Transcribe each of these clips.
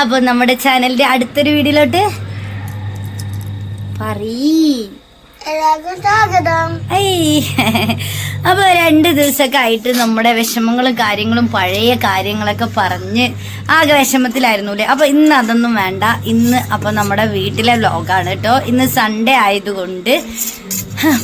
അപ്പൊ നമ്മുടെ ചാനലിന്റെ അടുത്തൊരു വീഡിയോയിലോട്ട് സ്വാഗതം. അപ്പോൾ രണ്ട് ദിവസമൊക്കെ ആയിട്ട് നമ്മുടെ വിഷമങ്ങളും കാര്യങ്ങളും പഴയ കാര്യങ്ങളൊക്കെ പറഞ്ഞ് ആകെ വിഷമത്തിലായിരുന്നു അല്ലേ അപ്പോൾ ഇന്ന് അതൊന്നും വേണ്ട. ഇന്ന് അപ്പോൾ നമ്മുടെ വീട്ടിലെ വ്ലോഗാണ് കേട്ടോ. ഇന്ന് സൺഡേ ആയതുകൊണ്ട്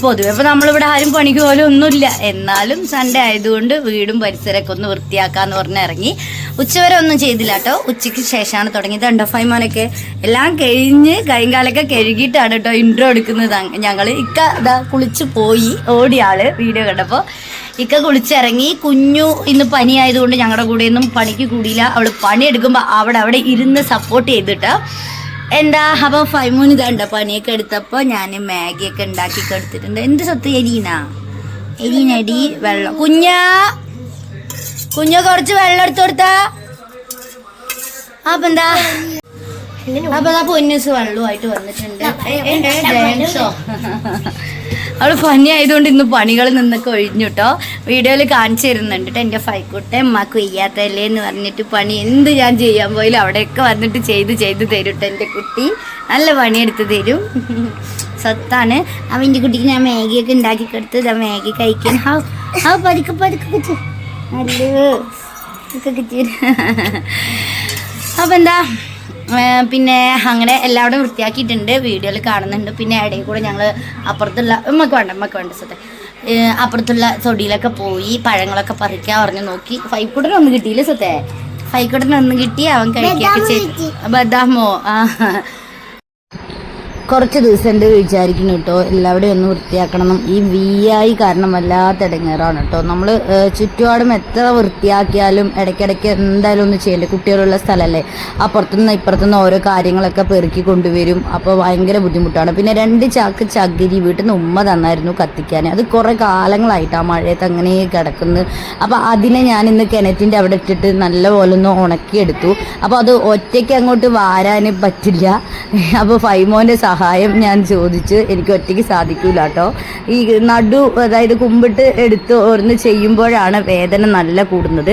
പൊതുവെ ഇപ്പോൾ നമ്മളിവിടെ ആരും പണിക്ക് പോലും ഒന്നുമില്ല. എന്നാലും സൺഡേ ആയതുകൊണ്ട് വീടും പരിസരമൊക്കെ ഒന്ന് വൃത്തിയാക്കാന്ന് പറഞ്ഞ് ഇറങ്ങി. ഉച്ചവരെ ഒന്നും ചെയ്തില്ല കേട്ടോ. ഉച്ചയ്ക്ക് ശേഷമാണ് തുടങ്ങിയത്. ഉണ്ടോ ഫൈമോനൊക്കെ എല്ലാം കഴിഞ്ഞ് കൈകാലൊക്കെ കഴുകിയിട്ടാണ് കേട്ടോ ഇൻട്രോ എടുക്കുന്നത്. ഞങ്ങൾ ഇക്ക ഇതാ കുളിച്ച് പോയി. ഓടിയാൾ വീഡിയോ കണ്ടപ്പോൾ ഇക്ക കുളിച്ചിറങ്ങി. കുഞ്ഞു ഇന്ന് പനിയായതുകൊണ്ട് ഞങ്ങളുടെ കൂടെയൊന്നും പണിക്ക് കൂടിയില്ല. അവൾ പണിയെടുക്കുമ്പോൾ അവിടെ അവിടെ ഇരുന്ന് സപ്പോർട്ട് ചെയ്തിട്ട് എന്താ? അപ്പൊ ഫൈമൂന്ന് കണ്ട? പണിയൊക്കെ എടുത്തപ്പോൾ ഞാൻ മാഗിയൊക്കെ ഉണ്ടാക്കി കൊടുത്തിട്ടുണ്ട്. എന്ത് സത്ത് എരീന എരീനടി വെള്ളം. കുഞ്ഞ. കുഞ്ഞ കുറച്ച് വെള്ളം എടുത്തു കൊടുത്താ. അപ്പൊ എന്താ? അപ്പൊ പൊന്നൂസ് വെള്ളമായിട്ട് വന്നിട്ടുണ്ട്. അവൾ പനി ആയതുകൊണ്ട് ഇന്ന് പണികൾ നിന്നൊക്കെ ഒഴിഞ്ഞു കേട്ടോ വീഡിയോയിൽ കാണിച്ചു തരുന്നുണ്ട് കേട്ടോ എന്റെ ഫൈക്കുട്ടെ. അമ്മയ്ക്ക് വയ്യാത്തല്ലേ എന്ന് പറഞ്ഞിട്ട് പണി എന്ത് ഞാൻ ചെയ്യാൻ പോയാലും അവിടെയൊക്കെ വന്നിട്ട് ചെയ്ത് ചെയ്ത് തരും കേട്ടോ എന്റെ കുട്ടി. നല്ല പണിയെടുത്ത് തരും. സത്താണ് അവന്റെ കുട്ടിക്ക് ഞാൻ മാഗിയൊക്കെ ഉണ്ടാക്കി കൊടുത്ത് മാഗി കഴിക്കാൻ ഹാ ഹാ പതുക്കെ പതുക്കെ നല്ല അപ്പം എന്താ? പിന്നെ അങ്ങനെ എല്ലാവരും വൃത്തിയാക്കിയിട്ടുണ്ട്. വീഡിയോയിൽ കാണുന്നുണ്ട്. പിന്നെ ഇടയിൽ കൂടെ ഞങ്ങൾ അപ്പുറത്തുള്ള ഉമ്മക്ക് വേണ്ട ഉമ്മക്ക് വേണ്ട സത്യം. അപ്പുറത്തുള്ള തൊടിയിലൊക്കെ പോയി പഴങ്ങളൊക്കെ പറിക്കാൻ പറഞ്ഞു നോക്കി. ഫൈക്കുട്ടനെ ഒന്നും കിട്ടിയില്ല സത്തെ ഫൈക്കുട്ടനെ ഒന്നും കിട്ടി അവൻ കഴിക്കുകയൊക്കെ ചെയ്തു. ബദാമോ? ആ. കുറച്ച് ദിവസം ഉണ്ട് വിചാരിക്കുന്നു കേട്ടോ. എല്ലാവരുടെയും ഒന്ന് വൃത്തിയാക്കണം ഈ വി ആയി കാരണം വല്ലാത്ത ഇടങ്ങേറാണ് കേട്ടോ. നമ്മൾ ചുറ്റുപാടും എത്ര വൃത്തിയാക്കിയാലും ഇടയ്ക്കിടയ്ക്ക് എന്തായാലും ഒന്ന് ചെയ്യണ്ടേ കുട്ടികളുള്ള സ്ഥലമല്ലേ അപ്പുറത്തുനിന്ന് ഇപ്പുറത്തുനിന്ന് ഓരോ കാര്യങ്ങളൊക്കെ പെറുക്കി കൊണ്ടുവരും. അപ്പോൾ ഭയങ്കര ബുദ്ധിമുട്ടാണ്. പിന്നെ രണ്ട് ചാക്ക് ചകിരി വീട്ടിൽ നിന്ന് ഉമ്മ തന്നായിരുന്നു കത്തിക്കാൻ. അത് കുറേ കാലങ്ങളായിട്ട് ആ മഴയത്ത് അങ്ങനെ കിടക്കുന്നു. അപ്പോൾ അതിനെ ഞാൻ ഇന്ന് കിണറ്റിന്റെ അവിടെ ഇട്ടിട്ട് നല്ലപോലെ ഒന്ന് ഉണക്കിയെടുത്തു. അപ്പോൾ അത് ഒറ്റയ്ക്ക് അങ്ങോട്ട് വാരാൻ പറ്റില്ല. അപ്പോൾ ഫൈമോന്റെ സഹായം ഞാൻ ചോദിച്ച് എനിക്ക് ഒറ്റയ്ക്ക് സാധിക്കൂല കേട്ടോ ഈ നടു അതായത് കുമ്പിട്ട് എടുത്ത് ഒന്ന് ചെയ്യുമ്പോഴാണ് വേദന നല്ല കൂടുന്നത്.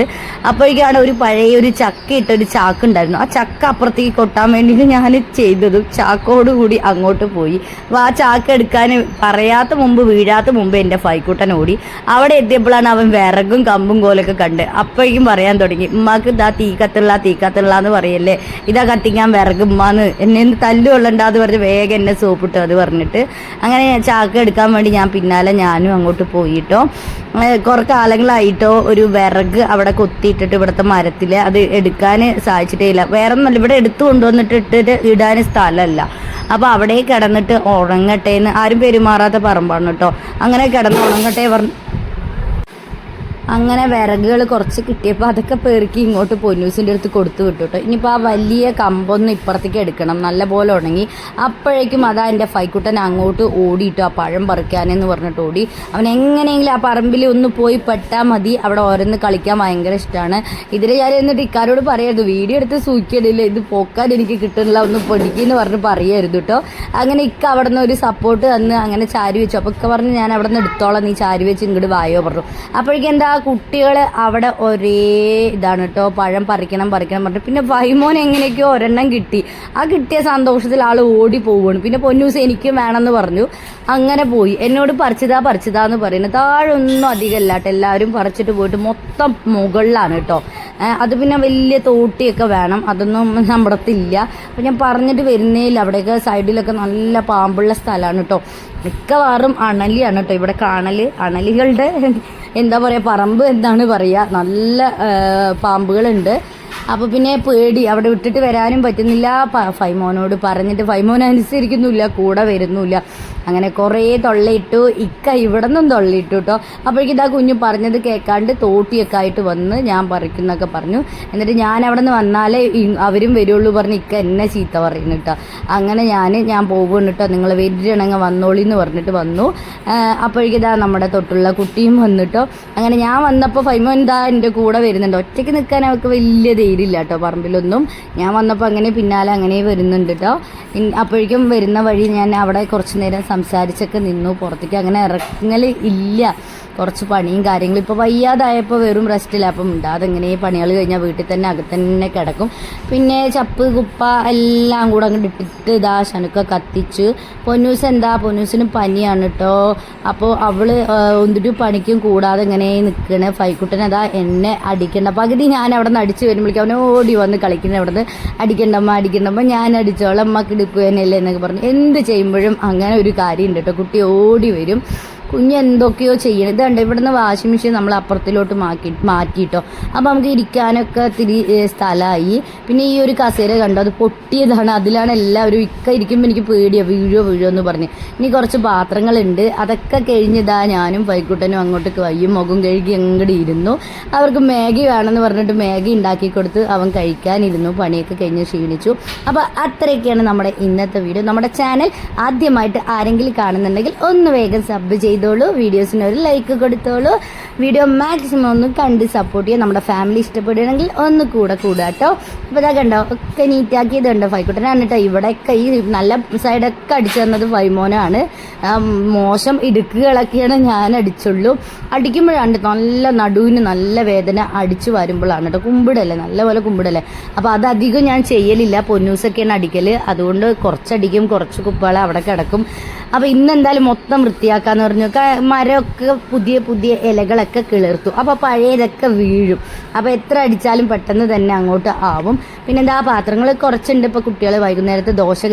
അപ്പോഴേക്കാണ് ഒരു പഴയ ഒരു ചക്ക ഇട്ട ഒരു ചാക്ക് ഉണ്ടായിരുന്നു ആ ചക്ക അപ്പുറത്തേക്ക് കൊട്ടാൻ വേണ്ടിയിട്ട് ഞാൻ ചെയ്തതും ചാക്കോടുകൂടി അങ്ങോട്ട് പോയി. അപ്പോൾ ആ ചാക്ക് എടുക്കാൻ പറയാത്ത മുമ്പ് വീഴാത്ത മുമ്പ് എന്റെ ഫൈക്കൂട്ടൻ ഓടി. അവിടെ എത്തിയപ്പോഴാണ് അവൻ വിറകും കമ്പും കോലൊക്കെ കണ്ട്. അപ്പോഴേക്കും പറയാൻ തുടങ്ങി ഉമ്മാക്ക് ഇതാ തീ കത്തുള്ള തീ കത്തുള്ള എന്ന് പറയല്ലേ. ഇതാ കത്തിക്കാൻ വിറകും ഉമ്മാന്ന്. എന്നെ തല്ലുകൊള്ളണ്ടാന്ന് തല്ലു കൊള്ളണ്ടാന്ന് പറഞ്ഞ് വേഗം എന്നെ സോപ്പിട്ടോ അത് പറഞ്ഞിട്ട്. അങ്ങനെ ചാക്ക് എടുക്കാൻ വേണ്ടി ഞാൻ പിന്നാലെ ഞാനും അങ്ങോട്ട് പോയിട്ടോ. കുറേ കാലങ്ങളായിട്ടോ ഒരു വിറക് അവിടെ കൊത്തിയിട്ടിട്ട് ഇവിടുത്തെ മരത്തിൽ അത് എടുക്കാൻ സാധിച്ചിട്ടേ ഇല്ല. വേറെ ഒന്നല്ല ഇവിടെ എടുത്തു കൊണ്ടുവന്നിട്ട് ഇട്ടിട്ട് ഇടാൻ സ്ഥലമല്ല. അപ്പോൾ അവിടെ കിടന്നിട്ട് ഉണങ്ങട്ടെ എന്ന് ആരും പെരുമാറാത്ത പറമ്പാണ് കേട്ടോ. അങ്ങനെ കിടന്ന് ഉണങ്ങട്ടെ പറഞ്ഞു അങ്ങനെ വിറകുകൾ കുറച്ച് കിട്ടിയപ്പോൾ അതൊക്കെ പെറുക്കി ഇങ്ങോട്ട് പൊന്നൂസിന്റെ അടുത്ത് കൊടുത്തു വിട്ടു കേട്ടോ ഇനിയിപ്പോൾ ആ വലിയ കമ്പൊന്ന് ഇപ്പുറത്തേക്ക് എടുക്കണം. നല്ല പോലെ ഉണങ്ങി. അപ്പോഴേക്കും അതാ എന്റെ ഫൈക്കുട്ടൻ അങ്ങോട്ട് ഓടിയിട്ടു ആ പഴം പറിക്കാനെന്ന് പറഞ്ഞിട്ട് ഓടി. അവൻ എങ്ങനെയെങ്കിലും ആ പറമ്പിൽ ഒന്ന് പോയി പെട്ടാൽ മതി. അവിടെ ഓരോന്ന് കളിക്കാൻ ഭയങ്കര ഇഷ്ടമാണ് ഇതിൽ ഞാൻ എന്നിട്ട് ഇക്കാരോട് പറയരുത്. വീഡിയോ എടുത്ത് സൂക്കിയിടില്ല ഇത് പോക്കാൻ എനിക്ക് കിട്ടുന്നില്ല. ഒന്ന് പൊടിക്കെന്ന് പറഞ്ഞ് പറയരുത് കേട്ടോ അങ്ങനെ ഇക്ക അവിടെ നിന്ന് ഒരു സപ്പോർട്ട് തന്ന് അങ്ങനെ ചാരി വെച്ചു. അപ്പോൾ ഇക്ക പറഞ്ഞ് ഞാൻ അവിടെ നിന്ന് എടുത്തോളാം. നീ ചാരി വെച്ച് ഇങ്ങോട്ട് വായോ പറഞ്ഞു. അപ്പോഴേക്കും എന്താ കുട്ടികൾ അവിടെ ഒരേ ഇതാണ് കേട്ടോ പഴം പറിക്കണം പറിക്കണം പറഞ്ഞു. പിന്നെ വൈമോൻ എങ്ങനെയൊക്കെയോ ഒരെണ്ണം കിട്ടി. ആ കിട്ടിയ സന്തോഷത്തിൽ ആൾ ഓടി പോവുകയാണ് പിന്നെ പൊന്നൂസ് എനിക്കും വേണമെന്ന് പറഞ്ഞു. അങ്ങനെ പോയി. എന്നോട് പറിച്ചതാ പറിച്ചതാന്ന് പറയുന്നത് താഴൊന്നും ഒന്നും എല്ലാവരും പറിച്ചിട്ട് പോയിട്ട് മൊത്തം മുകളിലാണ് കേട്ടോ അത് പിന്നെ വലിയ തോട്ടിയൊക്കെ വേണം. അതൊന്നും നമ്മുടെ അടുത്തില്ല അപ്പം ഞാൻ പറഞ്ഞിട്ട് വരുന്നേയില്ല അവിടെയൊക്കെ സൈഡിലൊക്കെ നല്ല പാമ്പുള്ള സ്ഥലമാണ് കേട്ടോ മിക്കവാറും അണലിയാണ് കേട്ടോ ഇവിടെ കാണൽ അണലികളുടെ എന്താ പറയുക പറമ്പ് എന്താണ് പറയുക നല്ല പാമ്പുകളുണ്ട്. അപ്പോൾ പിന്നെ പേടി. അവിടെ വിട്ടിട്ട് വരാനും പറ്റുന്നില്ല. ഫൈമോനോട് പറഞ്ഞിട്ട് ഫൈമോൻ അനുസരിക്കുന്നില്ല കൂടെ വരുന്നില്ല. അങ്ങനെ കുറേ തൊള്ളയിട്ടു. ഇക്ക ഇവിടെ നിന്നും തൊള്ളയിട്ടു കേട്ടോ അപ്പോഴേക്കും ഇതാ കുഞ്ഞു പറഞ്ഞത് കേൾക്കാണ്ട് തോട്ടിയൊക്കെ ആയിട്ട് വന്ന് ഞാൻ പറിക്കുന്നൊക്കെ പറഞ്ഞു. എന്നിട്ട് ഞാൻ അവിടെ നിന്ന് വന്നാലേ അവരും വരുള്ളൂ പറഞ്ഞ് ഇക്ക എന്നെ ചീത്ത പറയുന്നു കേട്ടോ അങ്ങനെ ഞാൻ ഞാൻ പോകുന്നു കേട്ടോ നിങ്ങൾ വരികയാണെങ്കിൽ വന്നോളി എന്ന് പറഞ്ഞിട്ട് വന്നു. അപ്പോഴേക്കും ഇതാ നമ്മുടെ തൊട്ടുള്ള കുട്ടിയും വന്നിട്ടോ അങ്ങനെ ഞാൻ വന്നപ്പോൾ ഫൈമോൻ ഇതാ എന്റെ കൂടെ വരുന്നുണ്ട്. ഒറ്റയ്ക്ക് നിൽക്കാൻ അവൾക്ക് വലിയ ധൈര്യമില്ല കേട്ടോ പറമ്പിലൊന്നും. ഞാൻ വന്നപ്പോൾ അങ്ങനെ പിന്നാലെ അങ്ങനെ വരുന്നുണ്ട് കേട്ടോ. അപ്പോഴേക്കും വരുന്ന വഴി ഞാൻ അവിടെ കുറച്ച് നേരം സംസാരിച്ചൊക്കെ നിന്നു പുറത്തേക്ക്. അങ്ങനെ ഇറങ്ങൽ ഇല്ല. കുറച്ച് പണിയും കാര്യങ്ങളും. ഇപ്പോൾ വയ്യാതായപ്പോൾ വെറും റെസ്റ്റില്ല അപ്പം ഉണ്ടാതെ ഇങ്ങനെ പണികൾ കഴിഞ്ഞാൽ വീട്ടിൽ തന്നെ അകത്ത് തന്നെ കിടക്കും. പിന്നെ ചപ്പ് കുപ്പ എല്ലാം കൂടെ അങ്ങോട്ട് ഇട്ടിട്ട് ഇതാ ശനുക്ക കത്തിച്ച്. പൊന്നൂസ് എന്താ? പൊന്നൂസിന് പനിയാണ് കേട്ടോ. അപ്പോൾ അവൾ ഒന്നിട്ട് പണിക്കും കൂടാതെ ഇങ്ങനെ നിൽക്കണേ ഫൈക്കുട്ടൻ അതാ എന്നെ അടിക്കേണ്ട. പകുതി ഞാൻ അവിടെ നിന്ന് അടിച്ച് വരുമ്പോഴേക്കും അവനെ ഓടി വന്ന് കളിക്കുന്ന അവിടുന്ന് അടിക്കണ്ടമ്മ അടിക്കണ്ടമ്മ ഞാൻ അടിച്ചോളാം അമ്മയ്ക്ക് ഇടുപ്പ് തന്നെയല്ലേ എന്നൊക്കെ പറഞ്ഞു എന്ത് ചെയ്യുമ്പോഴും അങ്ങനെ ഒരു കാര്യമുണ്ട് കേട്ടോ. കുട്ടി ഓടി വരും. കുഞ്ഞ് എന്തൊക്കെയോ ചെയ്യണം ഇതുണ്ട് ഇവിടുന്ന് വാഷിംഗ് മെഷീൻ നമ്മൾ അപ്പുറത്തിലോട്ട് മാറ്റി മാറ്റിയിട്ടോ. അപ്പോൾ നമുക്ക് ഇരിക്കാനൊക്കെ തിരി സ്ഥലമായി. പിന്നെ ഈ ഒരു കസേര കണ്ടോ അത് പൊട്ടിയതാണ്. അതിലാണ് എല്ലാവരും ഇക്ക ഇരിക്കുമ്പോൾ എനിക്ക് പേടിയോ വീഴോ വീഴോ എന്ന് പറഞ്ഞ്. ഇനി കുറച്ച് പാത്രങ്ങളുണ്ട്. അതൊക്കെ കഴിഞ്ഞിതാ ഞാനും പൈക്കുട്ടനും അങ്ങോട്ട് കയ്യും മുഖം കഴുകി അങ്ങോട്ട് ഇരുന്നു. അവർക്ക് മാഗി വേണമെന്ന് പറഞ്ഞിട്ട് മാഗി ഉണ്ടാക്കി കൊടുത്ത് അവൻ കഴിക്കാനിരുന്നു. പണിയൊക്കെ കഴിഞ്ഞ് ക്ഷീണിച്ചു. അപ്പോൾ അത്രയൊക്കെയാണ് നമ്മുടെ ഇന്നത്തെ വീഡിയോ. നമ്മുടെ ചാനൽ ആദ്യമായിട്ട് ആരെങ്കിലും കാണുന്നുണ്ടെങ്കിൽ ഒന്ന് വേഗം സബ് ചെയ്തോളൂ വീഡിയോസിന് ഒരു ലൈക്ക് കൊടുത്തോളൂ. വീഡിയോ മാക്സിമം ഒന്ന് കണ്ട് സപ്പോർട്ട് ചെയ്യുക നമ്മുടെ ഫാമിലി ഇഷ്ടപ്പെടുകയാണെങ്കിൽ ഒന്ന് കൂടെ കൂടുക കേട്ടോ. അപ്പോൾ ഇതാ കണ്ടോ ഒക്കെ നീറ്റാക്കിയത് കണ്ടോ ഫൈക്കുട്ടനാണ് കേട്ടോ ഇവിടെയൊക്കെ ഈ നല്ല സൈഡൊക്കെ അടിച്ചു തന്നത് ഫൈമോനാണ്. ആ, മോശം ഇടുക്കുകളൊക്കെയാണ് ഞാൻ അടിച്ചുള്ളൂ. അടിക്കുമ്പോഴാണ് നല്ല നടുവിന് നല്ല വേദന അടിച്ചു വരുമ്പോഴാണ് കേട്ടോ. കുമ്പിടല്ലേ നല്ലപോലെ കുമ്പിടല്ലേ. അപ്പോൾ അത് അധികം ഞാൻ ചെയ്യലില്ല. പൊന്നൂസൊക്കെയാണ് അടിക്കൽ അതുകൊണ്ട് കുറച്ചടിക്കും കുറച്ച് കുപ്പകൾ അവിടെ കിടക്കും. അപ്പോൾ ഇന്ന് എന്തായാലും മൊത്തം വൃത്തിയാക്കാന്ന് പറഞ്ഞു. മരമൊക്കെ പുതിയ പുതിയ ഇലകളൊക്കെ കിളിർത്തു. അപ്പോൾ പഴയതൊക്കെ വീഴും. അപ്പോൾ എത്ര അടിച്ചാലും പെട്ടെന്ന് തന്നെ അങ്ങോട്ട് ആവും. പിന്നെന്താ പാത്രങ്ങൾ കുറച്ചുണ്ട്. ഇപ്പോൾ കുട്ടികൾ വൈകുന്നേരത്തെ ദോശ